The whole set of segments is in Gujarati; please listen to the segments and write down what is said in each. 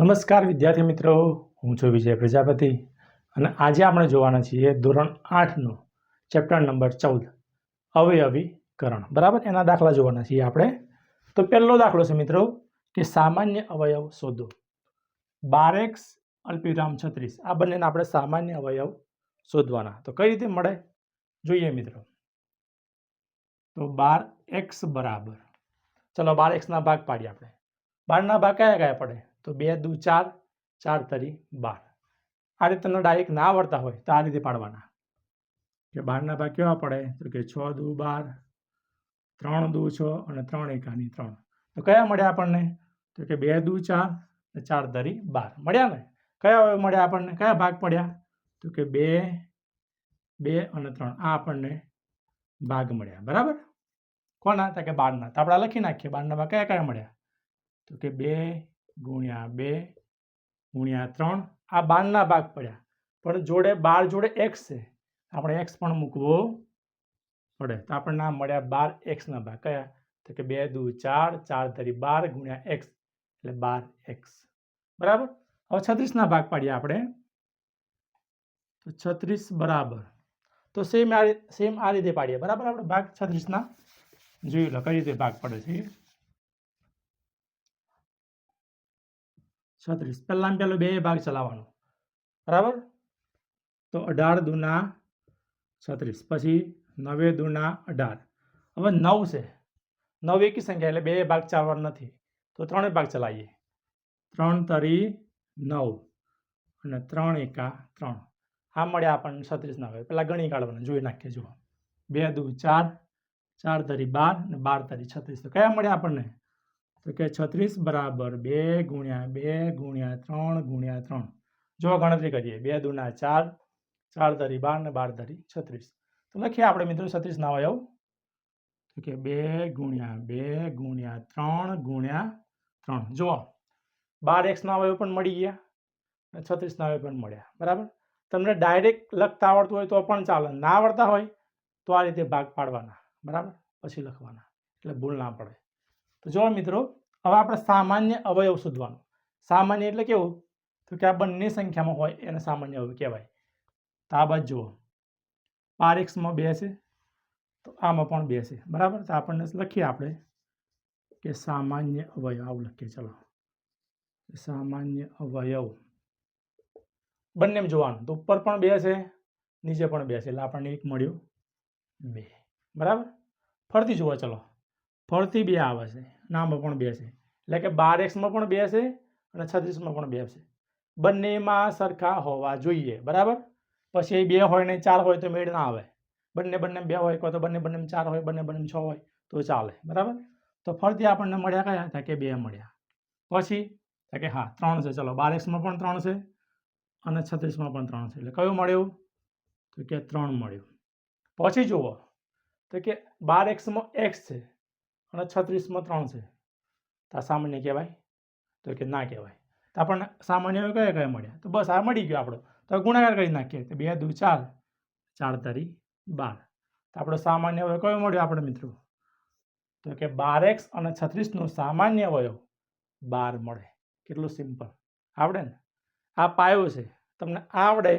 નમસ્કાર વિદ્યાર્થી મિત્રો, હું છું વિજય પ્રજાપતિ અને આજે આપણે જોવાના છીએ ધોરણ આઠનો ચેપ્ટર નંબર ચૌદ, અવયવીકરણ. બરાબર? એના દાખલા જોવાના છીએ આપણે. તો પહેલો દાખલો છે મિત્રો, કે સામાન્ય અવયવ શોધો. બાર એક્સ અલ્પિરામ છત્રીસ, આ બંનેના આપણે સામાન્ય અવયવ શોધવાના. તો કઈ રીતે મળે? જોઈએ મિત્રો. તો બાર એક્સ બરાબર. ચલો બાર એક્સના ભાગ પાડીએ આપણે. બારના ભાગ કયા કયા પડે? તો બે દુ ચાર ચાર તરી બાર. આ રીતે તમને ડાયરેક્ટ ના આવડતા હોય તો આ રીતે પાડવાના. કે બારના ભાગ કેવા પડે? તો કે છ દુ બાર, ત્રણ દુ છ અને ત્રણ એકાની ત્રણ. તો કયા મળ્યા આપણને? તો કે બે દુ ચાર અને ચાર તરી બાર. મળ્યા ને? કયા મળ્યા આપણને? કયા ભાગ પડ્યા? તો કે બે બે અને ત્રણ. આ આપણને ભાગ મળ્યા. બરાબર? કોના? તો કે બારના. તો આપણે લખી નાખીએ. બારના ભાગ કયા કયા મળ્યા? તો કે બે ગુણ્યા બે, ગુણ્યા ત્રણ, આ બારના ભાગ પડ્યા. પણ જોડે બાર જોડે એક્સ છે. આપણે એક્સ પણ મૂકવો પડે. તો આપણને આ મળ્યા બાર એક્સના ભાગ. કયા? તો કે બે, દુ, ચાર ચાર ધરી બાર ગુણ્યા એક્સ એટલે બાર એક્સ બરાબર? હવે છત્રીસના ભાગ પાડીએ આપણે. તો છત્રીસ બરાબર. તો સેમ આ સેમ આ રીતે પાડીએ. બરાબર આપણે ભાગ છત્રીસના જોઈ લો કઈ રીતે ભાગ પડે છે. છત્રીસ. પહેલાં પહેલો બે ભાગ ચલાવવાનો. બરાબર? તો અઢાર દુના છત્રીસ. પછી નવે દુના અઢાર. હવે નવ છે. નવ એકી સંખ્યા એટલે બે ભાગ ચાલવાનો નથી. તો ત્રણેય ભાગ ચલાવીએ. ત્રણ તરી નવ અને ત્રણ એકા ત્રણ. આ મળ્યા આપણને છત્રીસ ના હોય. પહેલાં ગણી કાઢવાના, જોઈ નાખીએ, જુઓ. બે દુ ચાર ચાર તરી બાર અને બાર તરી છત્રીસ. તો કયા મળ્યા આપણને? તો કે છત્રીસ બરાબર બે ગુણ્યા બે ગુણ્યા ત્રણ ગુણ્યા ત્રણ. જો ગણતરી કરીએ, બે દુના ચાર ચાર ધરી બાર ને બાર ધરી છત્રીસ. તો લખીએ આપણે મિત્રો છત્રીસ ના અવયવ તો કે બે ગુણ્યા બે ગુણ્યા ત્રણ ગુણ્યા ત્રણ. જુઓ, બાર એક્સના અવયવ પણ મળી ગયા અને છત્રીસના અવયવ પણ મળ્યા. બરાબર? તમને ડાયરેક્ટ લખતા આવડતું હોય તો પણ ચાલે. ના આવડતા હોય તો આ રીતે ભાગ પાડવાના. બરાબર? પછી લખવાના. એટલે ભૂલ ના પડે. તો જો મિત્રો, હવે આપણે સામાન્ય અવયવ શોધવાનું. સામાન્ય એટલે કેવું? તો કે આ બંને સંખ્યામાં હોય એને સામાન્ય અવયવ કહેવાય. તો આ બાજુ જુઓ. બાર એક્સમાં બે છે, તો આમાં પણ બે છે. બરાબર? તો આપણને લખીએ આપણે કે સામાન્ય અવયવ, આવું લખીએ. ચલો. સામાન્ય અવયવ. બંને જોવાનું. તો ઉપર પણ બે છે, નીચે પણ બે છે. એટલે આપણને એક મળ્યું બે. બરાબર? ફરતી જુઓ, ચલો. ફરતી બે આવે છે, નામાં પણ બે છે એટલે કે બાર એક્સમાં પણ બે છે અને છત્રીસમાં પણ બે છે બંનેમાં સરખા હોવા જોઈએ, બરાબર? પછી એ બે હોય ને ચાર હોય તો મેળ ના આવે. બંને બંને બે હોય કાં તો બંને બંને ચાર હોય, બંને બંને છ હોય તો ચાલે, બરાબર? તો ફરતી આપણને મળ્યા કયા હતા કે બે મળ્યા? પછી કે હા, ત્રણ છે, ચલો બાર એક્સમાં પણ ત્રણ છે અને છત્રીસમાં પણ ત્રણ છે. એટલે કયું મળ્યું? તો કે ત્રણ મળ્યું. પછી જુઓ, તો કે બાર એક્સમાં એક્સ છે. અને છત્રીસમાં ત્રણ છે. તો આ સામાન્ય કહેવાય? તો કે ના કહેવાય. તો આપણને સામાન્ય કયા કયા મળ્યા? તો બસ આ મળી ગયો આપણો. તો ગુણાકાર કરી નાખીએ. તો બે, દુ, ચાર. ચાર તારી બાર. તો આપણો સામાન્ય વયો કયો મળ્યો આપણે મિત્રો? તો કે બાર એક્સ અને છત્રીસનો સામાન્ય વયો બાર મળે. કેટલું સિમ્પલ. આવડે ને? આ પાયો છે. તમને આવડે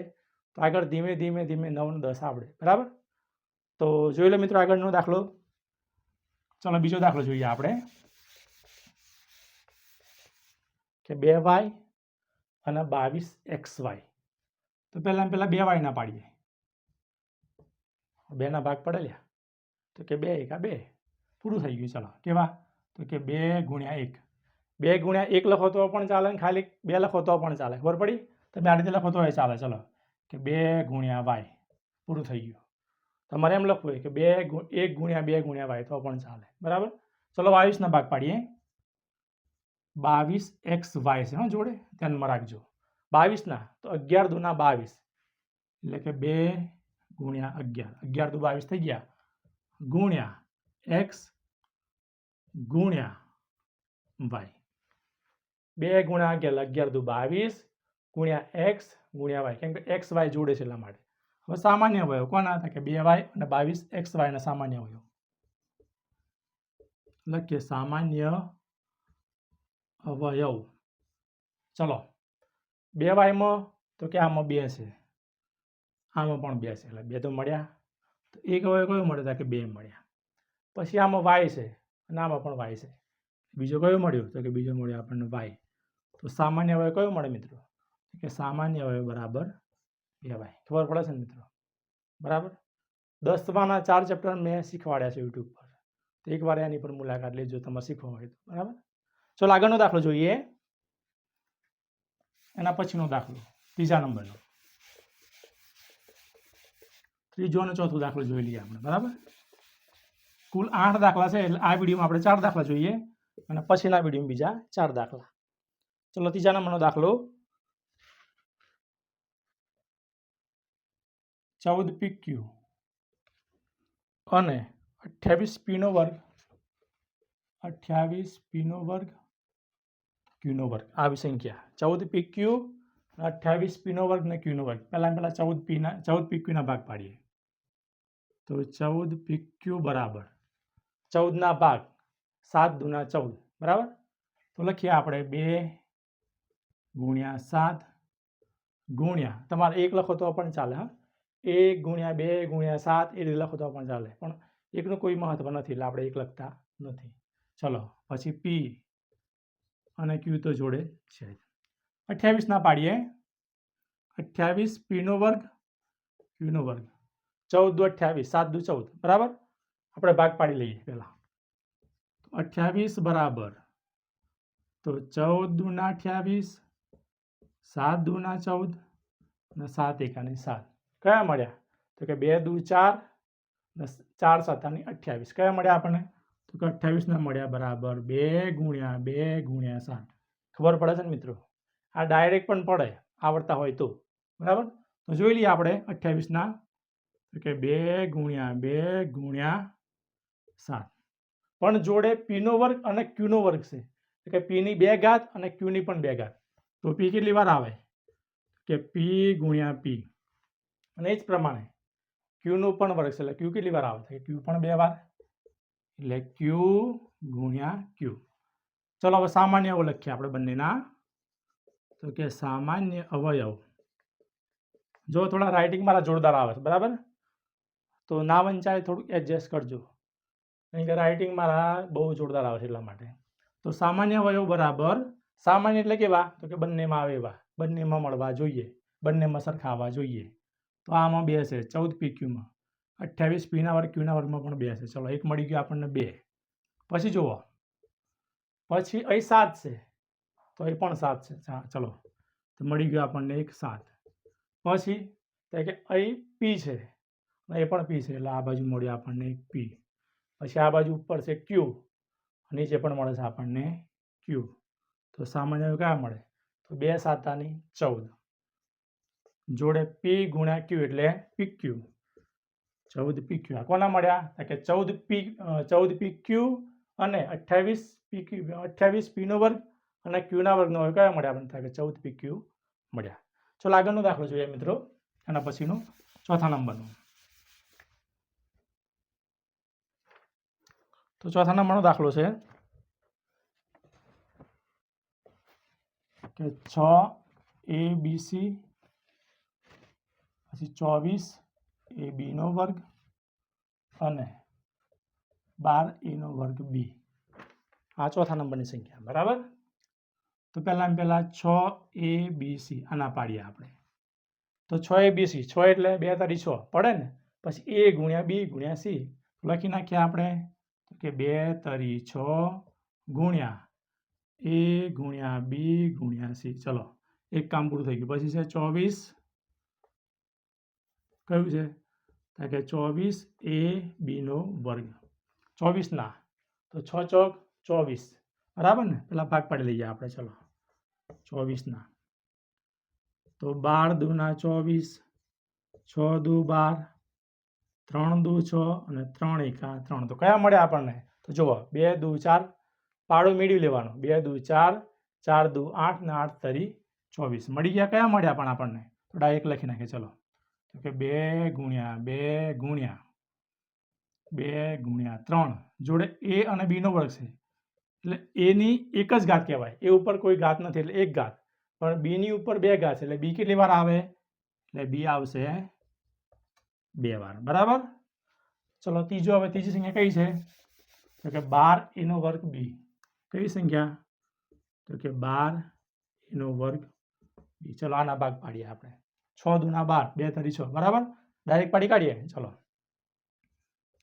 તો આગળ ધીમે ધીમે ધીમે નવ દસ આવડે. બરાબર? તો જોઈ લો મિત્રો આગળનો દાખલો. ચલો બીજો દાખલો જોઈએ આપણે. કે બે વાય અને બાવીસ એક્સ વાય. તો પહેલાં પહેલાં બે વાયના પાડીએ. બેના ભાગ પડેલ્યા. તો કે બે એકા બે. પૂરું થઈ ગયું ચલો. કેવા? તો કે બે ગુણ્યા એક. બે ગુણ્યા એક લખો તો પણ ચાલે ને ખાલી બે લખો તો પણ ચાલે. ખબર પડી? તમે આ રીતે લખો તો એ ચાલે. ચલો. કે બે ગુણ્યા વાય. પૂરું થઈ ગયું. તમારે એમ લખવું હોય કે બે ગુ- એક ગુણ્યા બે ગુણ્યા વાય તો પણ ચાલે. બરાબર? ચલો બાવીસના ભાગ પાડીએ. બાવીસ એક્સ વાય છે, હા, જોડે? ધ્યાનમાં રાખજો. બાવીસના, તો અગિયાર દુના બાવીસ. એટલે કે બે ગુણ્યા અગિયાર. અગિયાર દુ બાવીસ થઈ ગયા. ગુણ્યા એક્સ ગુણ્યા વાય. બે ગુણ્યા અગિયાર, એટલે અગિયાર દુ બાવીસ ગુણ્યા એક્સ ગુણ્યા વાય. કેમ કે એક્સ વાય જોડે છે એટલા માટે. હવે સામાન્ય અવયવ કોના હતા? કે બે વાય અને બાવીસ એક્સ વાયના સામાન્ય અવયવ લખીએ સામાન્ય અવયવ. ચલો. બે વાયમાં તો કે આમાં બે છે. આમાં પણ બે છે. એટલે બે તો મળ્યા. તો એક અવયવ કયો મળ્યો હતા કે બે મળ્યા. પછી આમાં વાય છે અને આમાં પણ વાય છે. બીજો કયો મળ્યો તો કે બીજો મળ્યો આપણને વાય. તો સામાન્ય અવયવ કયો મળે મિત્રો? કે સામાન્ય અવયવ બરાબર બે વાય ખબર પડે છે ને મિત્રો? બરાબર? દસમાના ચાર ચેપ્ટર મેં શીખવાડ્યા છે યુટ્યુબ પર. તો એકવાર એની પર મુલાકાત લેજો, તમારે શીખવા હોય તો. બરાબર? ચલો, આગળનો દાખલો જોઈએ. એના પછીનો દાખલો, ત્રીજા નંબરનો. ત્રીજો અને ચોથો દાખલો જોઈ લઈએ આપણે, બરાબર? કુલ આઠ દાખલા છે, એટલે આ વિડીયોમાં આપણે ચાર દાખલા જોઈએ અને પછીના વિડીયોમાં બીજા ચાર દાખલા. ચલો, ત્રીજા નંબરનો દાખલો. ચૌદ પી ક્યુ અને અઠ્યાવીસ પીનો વર્ગ. અઠ્યાવીસ પીનો વર્ગ ક્યુનો વર્ગ. આવી સંખ્યા. ચૌદ પી ક્યુ અઠ્યાવીસ પીનો વર્ગ ને ક્યુનો વર્ગ. પહેલાં પહેલાં ચૌદ પીના ચૌદ પી ક્યુના ભાગ પાડીએ. તો ચૌદ પી ક્યુ બરાબર ચૌદના ભાગ. સાત દુના ચૌદ. બરાબર? તો લખીએ આપણે બે ગુણ્યા સાત ગુણ્યા. તમારે એક લખો તો પણ ચાલે, હા? એક ગુણ્યા બે ગુણ્યા સાત એ રીતે લખો તો પણ ચાલે. પણ એકનું કોઈ મહત્વ નથી એટલે આપણે એક લખતા નથી. ચલો, પછી પી અને ક્યુ તો જોડે છે. અઠ્યાવીસના પાડીએ. અઠ્યાવીસ પીનો વર્ગ ક્યુનો વર્ગ. ચૌદ દુ અઠ્યાવીસ, સાત દુ ચૌદ. બરાબર? આપણે ભાગ પાડી લઈએ પહેલાં. અઠ્યાવીસ બરાબર. તો ચૌદ દુના અઠ્યાવીસ, સાત દુના ચૌદ, અને સાત એકાની સાત. કયા મળ્યા? તો કે બે દુ ચાર ચાર સાતાની અઠ્યાવીસ. કયા મળ્યા આપણને? તો કે અઠ્યાવીસના મળ્યા બરાબર બે ગુણ્યા બે ગુણ્યા સાત. ખબર પડે છે ને મિત્રો? આ ડાયરેક્ટ પણ પડે, આવડતા હોય તો. બરાબર? તો જોઈ લઈએ આપણે અઠ્યાવીસના. કે બે ગુણ્યા બે ગુણ્યા સાત. પણ જોડે પીનો વર્ગ અને ક્યુનો વર્ગ છે. કે પીની બે ઘાત અને ક્યુની પણ બે ઘાત. તો પી કેટલી વાર આવે? કે પી ગુણ્યા પી. અને એ જ પ્રમાણે ક્યુનું પણ વર્ગ છે. એટલે ક્યુ કેટલી વાર આવે છે? ક્યુ પણ બે વાર. એટલે ક્યુ ગુણ્યા ક્યુ ચલો, હવે સામાન્ય અવયવ લખીએ આપણે બંનેના. તો કે સામાન્ય અવયવ. જો થોડા રાઇટિંગ મારા જોરદાર આવે છે, બરાબર? તો ના વંચાય થોડુંક એડજસ્ટ કરજો. કારણ કે રાઇટિંગ મારા બહુ જોરદાર આવે છે એટલા માટે. તો સામાન્ય અવયવ બરાબર. સામાન્ય એટલે કેવા? તો કે બંનેમાં આવે એવા. બંનેમાં મળવા જોઈએ. બંનેમાં સરખા આવવા જોઈએ. તો આમાં બે છે, ચૌદ પી ક્યુમાં અઠ્યાવીસ પીના વર્ગ ક્યુના વર્ગમાં પણ બે છે. ચલો, એક મળી ગયો આપણને બે. પછી જુઓ. પછી અહીં સાત છે. તો એ પણ સાત છે. ચલો. તો મળી ગયું આપણને એક સાત. પછી કે અહીં પી છે. એ પણ પી છે. એટલે આ બાજુ મળ્યું આપણને એક પી પછી આ બાજુ ઉપર છે ક્યુ નીચે પણ મળે છે આપણને ક્યુ તો સામાન્ય કયા મળે? તો બે સાતાની ચૌદ. જોડે પી ગુણ્યા ક્યુ એટલે પી ક્યુ ચૌદ પી ક્યુ આ કોના મળ્યા? તો કે ચૌદ પી ચૌદ પી ક્યુ અને અઠ્યાવીસ પી ક્યુ અઠ્યાવીસ પીનો વર્ગ અને ક્યુના વર્ગનો વર્ગ કયા મળ્યા? આપણને થાય કે ચૌદ પી ક્યુ મળ્યા. ચલો આગળનો દાખલો જોઈએ મિત્રો, એના પછીનો ચોથા નંબરનો. તો ચોથા નંબરનો દાખલો છે. કે છ એ બી સી પછી ચોવીસ એ બીનો વર્ગ અને બાર એનો વર્ગ બી. આ ચોથા નંબરની સંખ્યા, બરાબર? તો પહેલાં પહેલાં છ એ બી સી, આના પાડીએ આપણે. તો છ એ બી સી, છ એટલે બે તારી છ, પડે ને? પછી એ ગુણ્યા બી ગુણ્યા સી લખી નાખીએ આપણે. કે બે તરી છ ગુણ્યા એ ગુણ્યા બી ગુણ્યા સી. ચલો, એક કામ પૂરું થઈ ગયું. પછી છે ચોવીસ કયું છે? તો કે ચોવીસ એ બીનો વર્ગ. ચોવીસના. તો છ ચોક ચોવીસ. બરાબર ને? પેલા ભાગ પાડી લઈએ આપણે, ચલો. ચોવીસના. તો બાર દુના ચોવીસ, છ દુ બાર, ત્રણ દુ છ અને ત્રણ એકા. ત્રણ. તો કયા મળે આપણને? તો જુઓ, બે દુ ચાર. પાડો મેળવી લેવાનો. બે દુ ચાર ચાર દુ આઠ ને આઠ તરી ચોવીસ. મળી ગયા? કયા મળ્યા પણ આપણને? થોડા એક લખી નાખીએ, ચલો. તો કે બે ગુણ્યા બે ગુણ્યા બે ગુણ્યા ત્રણ જોડે એ અને બીનો વર્ગ છે. એટલે એની એક જ ઘાત કહેવાય. એ ઉપર કોઈ ઘાત નથી, એટલે એક ઘાત. પણ બીની ઉપર બે ઘાત છે, એટલે બી કેટલી વાર આવે? એટલે બી આવશે બે વાર. બરાબર? ચલો, ત્રીજો હવે ત્રીજી સંખ્યા કઈ છે? તો કે બાર એનો વર્ગ બી. કઈ સંખ્યા? તો કે બાર એનો વર્ગ બી. ચલો, આના ભાગ પાડીએ આપણે. છ દુના બાર, બે તરી છ, બરાબર? ડાયરેક્ટ પાડી કાઢીએ. ચલો.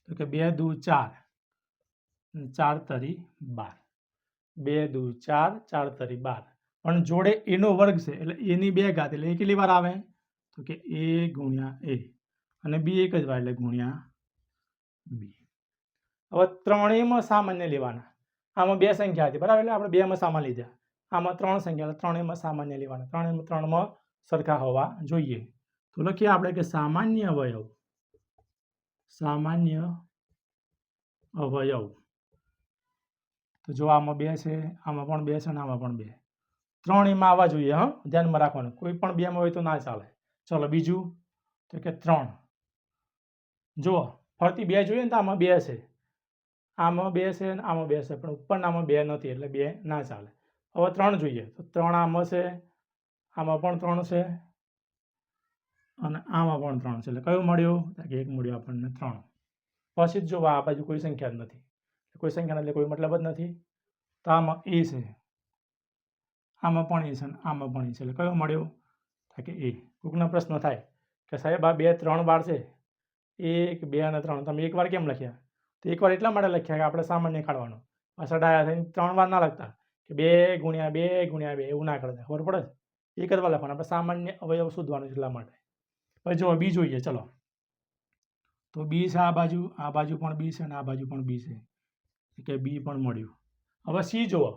તો કે બે દુ ચાર. ચાર તરી બાર. બે દુ ચાર ચાર તરી બાર. પણ જોડે એનો વર્ગ છે, એટલે એની બે ઘાત, એટલે એ કેટલી વાર આવે? તો કે એ ગુણ્યા એ અને બી એક જ વાર, એટલે ગુણ્યા બી હવે ત્રણેયમાં સામાન્ય લેવાના. આમાં બે સંખ્યા હતી, બરાબર? એટલે આપણે બેમાં સામાન્ય લીધા. આમાં ત્રણ સંખ્યા ત્રણેયમાં સામાન્ય લેવાના. ત્રણેયમાં ત્રણમાં સરખા હોવા જોઈએ. તો લખીએ આપણે કે સામાન્ય અવયવ. સામાન્ય અવયવ. તો જો આમાં બે છે, આમાં પણ બે છે અને આમાં પણ બે. ત્રણ એમાં આવવા જોઈએ, હા? ધ્યાનમાં રાખવાનું. કોઈ પણ બેમાં હોય તો ના ચાલે. ચલો બીજું. તો કે ત્રણ. જુઓ, ફરતી બે જોઈએ ને તો આમાં બે છે. આમાં બે છે ને આમાં બે છે, પણ ઉપરના આમાં બે નથી, એટલે બે ના ચાલે. હવે ત્રણ જોઈએ. તો ત્રણ આમાં છે આમાં પણ ત્રણ છે અને આમાં પણ ત્રણ છે. એટલે કયું મળ્યું? કે એક મળ્યું આપણને ત્રણ. પછી જ જો આ બાજુ કોઈ સંખ્યા જ નથી. કોઈ સંખ્યા એટલે કોઈ મતલબ જ નથી. તો આમાં એ છે. આમાં પણ એ છે અને આમાં પણ એ છે. એટલે કયો મળ્યો? કે એ. કોઈકનો પ્રશ્ન થાય કે સાહેબ આ બે ત્રણ વાર છે. એક, બે અને ત્રણ. તમે એકવાર કેમ લખ્યા? તો એક વાર એટલા માટે લખ્યા કે આપણે સામાન્ય કાઢવાનો. પાછળ ડાયા થઈને ત્રણ વાર ના લખતા. કે બે ગુણ્યા બે ગુણ્યા બે, એવું ના કરતા. ખબર પડે? એક કરવા લખવાનું આપણે સામાન્ય અવયવ શોધવાનું એટલા માટે. પછી જો બી જોઈએ, ચલો. તો બી છે આ બાજુ આ બાજુ પણ બી છે અને આ બાજુ પણ બી છે. કે બી પણ મળ્યું. હવે સી જુઓ.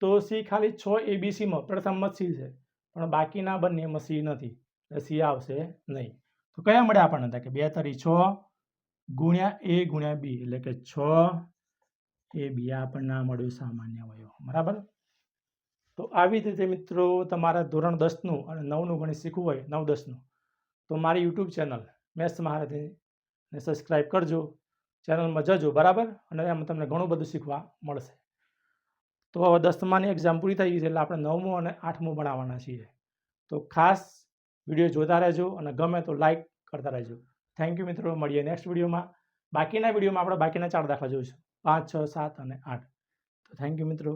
તો સી ખાલી છ એબીસીમાં પ્રથમમાં સી છે. પણ બાકીના બંનેમાં સી નથી. એટલે સી આવશે નહીં. તો કયા મળ્યા આપણને હતા કે બે તરી છ ગુણ્યા એ ગુણ્યા બી એટલે કે છ એ બી આપણને મળ્યું સામાન્ય અવયવ. બરાબર? તો આવી રીતે મિત્રો તમારા ધોરણ દસનું અને નવનું ગણિત શીખવું હોય, નવ દસનું, તો મારી યુટ્યુબ ચેનલ મેથ્સ મહારથીને સબસ્ક્રાઈબ કરજો. ચેનલમાં જજો, બરાબર? અને એમાં તમને ઘણું બધું શીખવા મળશે. તો હવે દસમાની એક્ઝામ પૂરી થઈ ગઈ છે, એટલે આપણે નવમું અને આઠમું ભણાવવાના છીએ. તો ખાસ વીડિયો જોતા રહેજો અને ગમે તો લાઇક કરતા રહેજો. થેન્ક યુ મિત્રો, મળીએ નેક્સ્ટ વિડીયોમાં. બાકીના વિડીયોમાં આપણે બાકીના ચાર દાખલા જોઈશું. પાંચ, છ, સાત અને આઠ. તો થેન્ક યુ મિત્રો.